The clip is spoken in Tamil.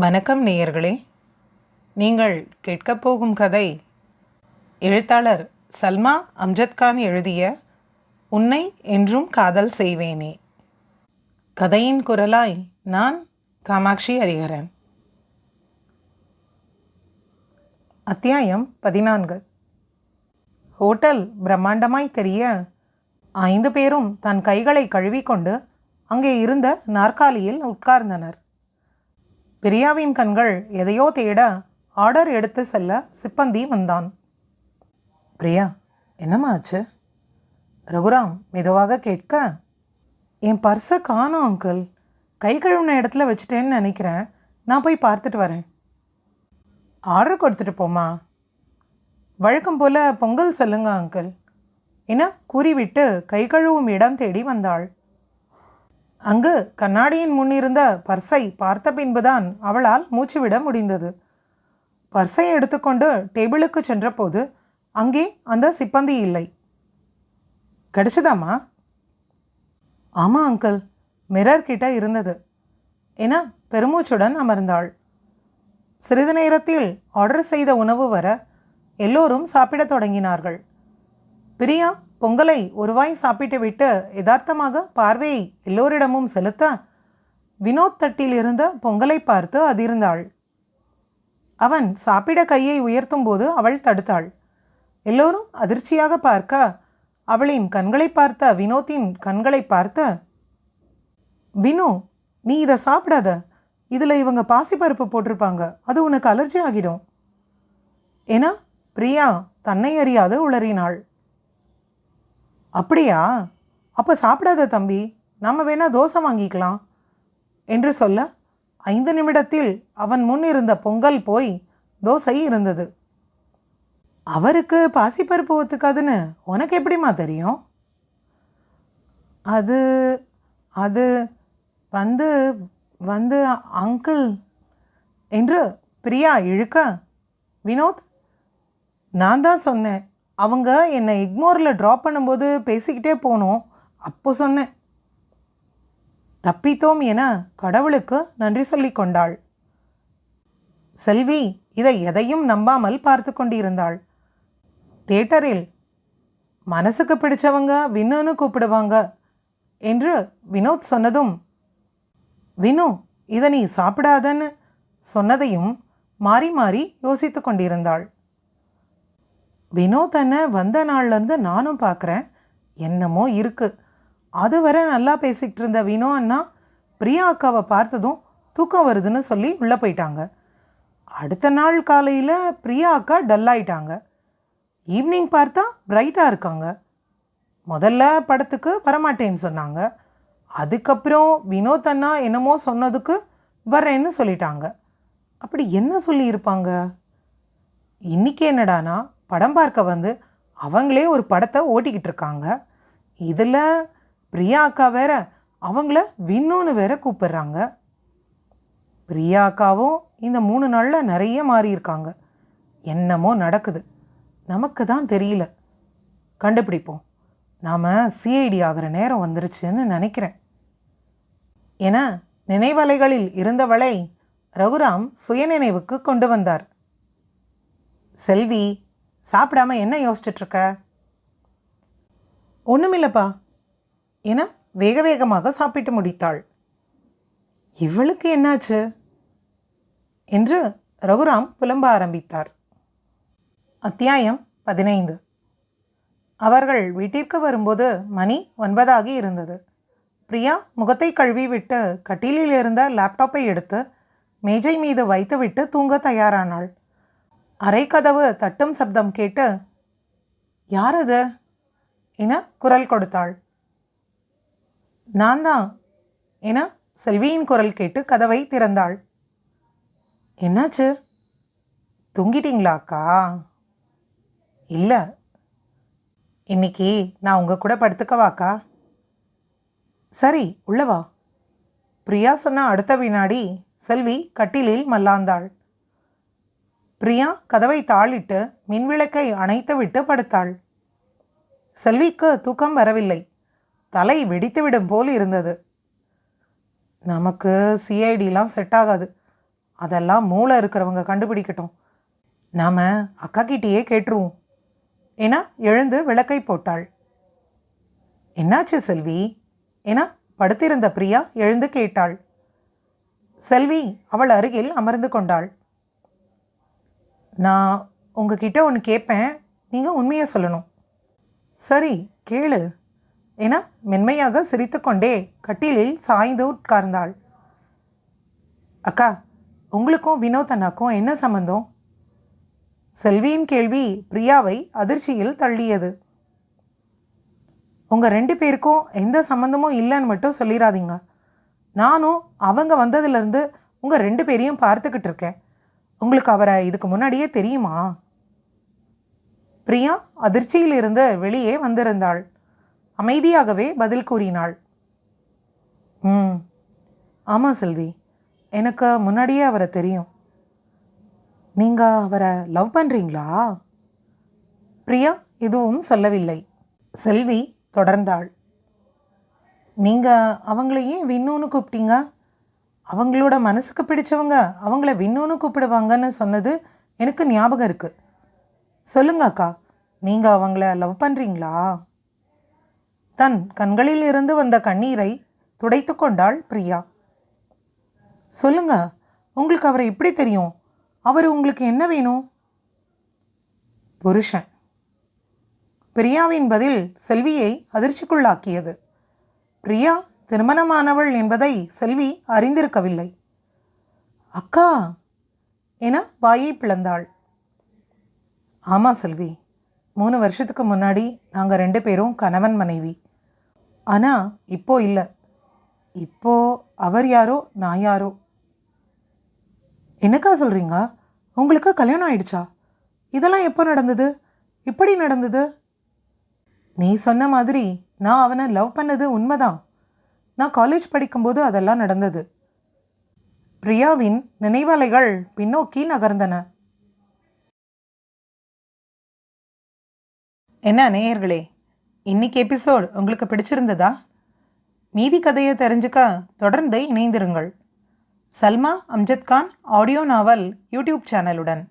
வணக்கம் நேயர்களே. நீங்கள் கேட்கப் போகும் கதை எழுத்தாளர் சல்மா அம்ஜத்கான் எழுதிய உன்னை என்றும் காதல் செய்வேனே கதையின் குரலாய் நான் காமாட்சி ஹரிஹரன். அத்தியாயம் பதினான்கு. ஹோட்டல் பிரம்மாண்டமாய் தெரிய ஐந்து பேரும் தன் கைகளை கழுவிக்கொண்டு அங்கே இருந்த நாற்காலியில் உட்கார்ந்தனர். பிரியாவின் கண்கள் எதையோ தேட ஆர்டர் எடுத்து செல்ல சிப்பந்தி வந்தான். பிரியா என்னம்மா ஆச்சு? ரகுராம் மெதுவாக கேட்க என் பர்ஸை காணோம் அங்கிள். கை கழுவின இடத்துல வச்சுட்டேன்னு நினைக்கிறேன். நான் போய் பார்த்துட்டு வரேன். ஆர்டர் கொடுத்துட்டு போமா வழக்கம் போல் பொங்கல் சொல்லுங்க அங்கிள். என கூறிவிட்டு கை கழுவும் இடம் தேடி வந்தாள். அங்கு கண்ணாடியின் முன்னிருந்த பர்ஸை பார்த்த பின்புதான் அவளால் மூச்சுவிட முடிந்தது. பர்ஸை எடுத்துக்கொண்டு டேபிளுக்கு சென்றபோது அங்கே அந்த சிப்பந்தி இல்லை. கிடைச்சதாம்மா? ஆமாம் அங்கிள். மிரர் கிட்ட இருந்தது என பெருமூச்சுடன் அமர்ந்தாள். சிறிது நேரத்தில் ஆர்டர் செய்த உணவு வர எல்லோரும் சாப்பிடத் தொடங்கினார்கள். பிரியா பொங்கலை ஒருவாய் சாப்பிட்டுவிட்டு யதார்த்தமாக பார்வையை எல்லோரிடமும் செலுத்த வினோத் தட்டில் இருந்த பொங்கலை பார்த்து அதிர்ந்தாள். அவன் சாப்பிட கையை உயர்த்தும்போது அவள் தடுத்தாள். எல்லோரும் அதிர்ச்சியாக பார்க்க அவளின் கண்களை பார்த்த வினோத்தின் கண்களை பார்த்து வினு நீ இதை சாப்பிடாத. இதில் இவங்க பாசிப்பருப்பு போட்டிருப்பாங்க. அது உனக்கு அலர்ஜி ஆகிடும். என பிரியா தன்னை அறியாது உளறினாள். அப்படியா? அப்போ சாப்பிடாத தம்பி நம்ம வேணால் தோசை வாங்கிக்கலாம். என்று சொல்ல ஐந்து நிமிடத்தில் அவன் முன் இருந்த பொங்கல் போய் தோசை இருந்தது. அவருக்கு பாசிப்பருப்பு ஒத்துக்காதுன்னு உனக்கு எப்படிம்மா தெரியும்? அது அது வந்து வந்து அங்கிள் என்று பிரியா இழுக்க வினோத் நான் தான் சொன்னேன் அவங்க என்னை இக்மோரில் ட்ராப் பண்ணும்போது பேசிக்கிட்டே போனோம். அப்போ சொன்னேன் தப்பித்தோம் என கடவுளுக்கு நன்றி சொல்லி கொண்டாள். செல்வி இதை எதையும் நம்பாமல் பார்த்து கொண்டிருந்தாள். தேட்டரில் மனசுக்கு பிடிச்சவங்க வின்னுன்னு கூப்பிடுவாங்க என்று வினோத் சொன்னதும் வினு இதை நீ சாப்பிடாதன்னு சொன்னதையும் மாறி மாறி யோசித்து கொண்டிருந்தாள். வினோதனை வந்த நாள்லேருந்து நானும் பார்க்குறேன் என்னமோ இருக்குது அதுவரை நல்லா பேசிக்கிட்டு இருந்த வினோ அண்ணா பிரியா அக்காவை பார்த்ததும் தூக்கம் வருதுன்னு சொல்லி உள்ளே போயிட்டாங்க. அடுத்த நாள் காலையில் பிரியா அக்கா டல்லாயிட்டாங்க ஈவினிங் பார்த்தா பிரைட்டாக இருக்காங்க. முதல்ல படத்துக்கு வரமாட்டேன்னு சொன்னாங்க. அதுக்கப்புறம் வினோத் அண்ணா என்னமோ சொன்னதுக்கு வரேன்னு சொல்லிட்டாங்க. அப்படி என்ன சொல்லியிருப்பாங்க இன்றைக்கி என்னடானா? படம் பார்க்க வந்து அவங்களே ஒரு படத்தை ஓட்டிக்கிட்டு இருக்காங்க இதில் பிரியா அக்கா வேற அவங்கள விண்ணுன்னு வேற கூப்பிடுறாங்க. பிரியா அக்காவும் இந்த மூணு நாளில் நிறைய மாறியிருக்காங்க. என்னமோ நடக்குது. நமக்கு தான் தெரியல. கண்டுபிடிப்போம். நாம் சிஐடி ஆகிற நேரம் வந்துருச்சுன்னு நினைக்கிறேன். என நினைவலைகளில் இருந்தவளை ரகுராம் சுயநினைவுக்கு கொண்டு வந்தார். செல்வி சாப்பிடாம என்ன யோசிச்சுட்டு ஒன்றுமில்லப்பா என வேக வேகமாக சாப்பிட்டு முடித்தாள். இவளுக்கு என்னாச்சு? என்று ரகுராம் புலம்ப ஆரம்பித்தார். அத்தியாயம் பதினைந்து. அவர்கள் வீட்டிற்கு வரும்போது மணி ஒன்பதாகி இருந்தது. பிரியா முகத்தை கழுவி விட்டு கட்டிலில் இருந்த லேப்டாப்பை எடுத்து மேஜை மீது வைத்துவிட்டு தூங்க தயாரானாள். அரைக்கதவு தட்டும் சப்தம் கேட்டு யார் அது? என குரல் கொடுத்தாள். நான் தான் என செல்வியின் குரல் கேட்டு கதவை திறந்தாள். என்னாச்சு? தூங்கிட்டீங்களா அக்கா? இல்லை. இன்னைக்கு நான் உங்கள் கூட படுத்துக்கவாக்கா சரி உள்ளவா பிரியா சொன்ன அடுத்த வினாடி செல்வி கட்டிலில் மல்லாந்தாள். பிரியா கதவை தாளிட்டு மின்விளக்கை அணைத்துவிட்டு படுத்தாள். செல்விக்கு தூக்கம் வரவில்லை. தலை வெடித்துவிடும் போல் இருந்தது. நமக்கு சிஐடிலாம் செட் ஆகாது. அதெல்லாம் மூளை இருக்கிறவங்க கண்டுபிடிக்கட்டும். நாம் அக்கா கிட்டேயே கேட்டுருவோம். ஏன்னா எழுந்து விளக்கை போட்டாள். என்னாச்சு செல்வி? என படுத்திருந்த பிரியா எழுந்து கேட்டாள். செல்வி அவள் அருகில் அமர்ந்து கொண்டாள். நான் உங்ககிட்ட ஒன்று கேட்பேன் நீங்கள் உண்மையை சொல்லணும். சரி கேளு. என மென்மையாக சிரித்துக்கொண்டே கட்டிலில் சாய்ந்து உட்கார்ந்தாள். அக்கா உங்களுக்கும் வினோத் அண்ணாக்கும் என்ன சம்பந்தம்? செல்வியின் கேள்வி பிரியாவை அதிர்ச்சியில் தள்ளியது. உங்கள் ரெண்டு பேருக்கும் எந்த சம்மந்தமும் இல்லைன்னு மட்டும் சொல்லிடாதீங்க நானும் அவங்க வந்ததுலேருந்து உங்கள் ரெண்டு பேரையும் பார்த்துக்கிட்டு இருக்கேன். உங்களுக்கு அவரை இதுக்கு முன்னாடியே தெரியுமா? பிரியா அதிர்ச்சியிலிருந்து வெளியே வந்திருந்தாள். அமைதியாகவே பதில் கூறினாள். ம். ஆமாம் செல்வி. எனக்கு முன்னாடியே அவரை தெரியும். நீங்கள் அவரை லவ் பண்ணுறீங்களா பிரியா எதுவும் சொல்லவில்லை. செல்வி தொடர்ந்தாள். நீங்கள் அவங்களையே ஏன் விண்ணுன்னு கூப்பிட்டீங்க? அவங்களோட மனசுக்கு பிடிச்சவங்க அவங்கள விண்ணுன்னு கூப்பிடுவாங்கன்னு சொன்னது எனக்கு ஞாபகம் இருக்குது சொல்லுங்க அக்கா நீங்கள் அவங்கள லவ் பண்ணுறீங்களா தன் கண்களில் இருந்து வந்த கண்ணீரை துடைத்து கொண்டாள் பிரியா. சொல்லுங்க உங்களுக்கு அவரை எப்படி தெரியும்? அவர் உங்களுக்கு என்ன வேணும்? புருஷன். பிரியாவின் பதில் செல்வியை அதிர்ச்சிக்குள்ளாக்கியது. பிரியா திருமணமானவள் என்பதை செல்வி அறிந்திருக்கவில்லை. அக்கா என வாயை பிளந்தாள். ஆமாம் செல்வி மூணு வருஷத்துக்கு முன்னாடி நாங்கள் ரெண்டு பேரும் கணவன் மனைவி. ஆனால் இப்போ இல்லை. இப்போ அவர் யாரோ நான் யாரோ. என்னக்கா சொல்கிறீங்க உங்களுக்கு கல்யாணம் ஆயிடுச்சா? இதெல்லாம் எப்போ நடந்தது? இப்படி நடந்தது? நீ சொன்ன மாதிரி நான் அவனை லவ் பண்ணது உண்மைதான். நான் காலேஜ் படிக்கும்போது அதெல்லாம் நடந்தது. பிரியாவின் நினைவலைகள் பின்னோக்கி நகர்ந்தன. என்ன நேயர்களே இன்னைக்கு எபிசோட் உங்களுக்கு பிடிச்சிருந்ததா? மீதி கதையை தெரிஞ்சுக்க தொடர்ந்து இணைந்திருங்கள். Salma Amjad Khan audio novel YouTube சேனலுடன்.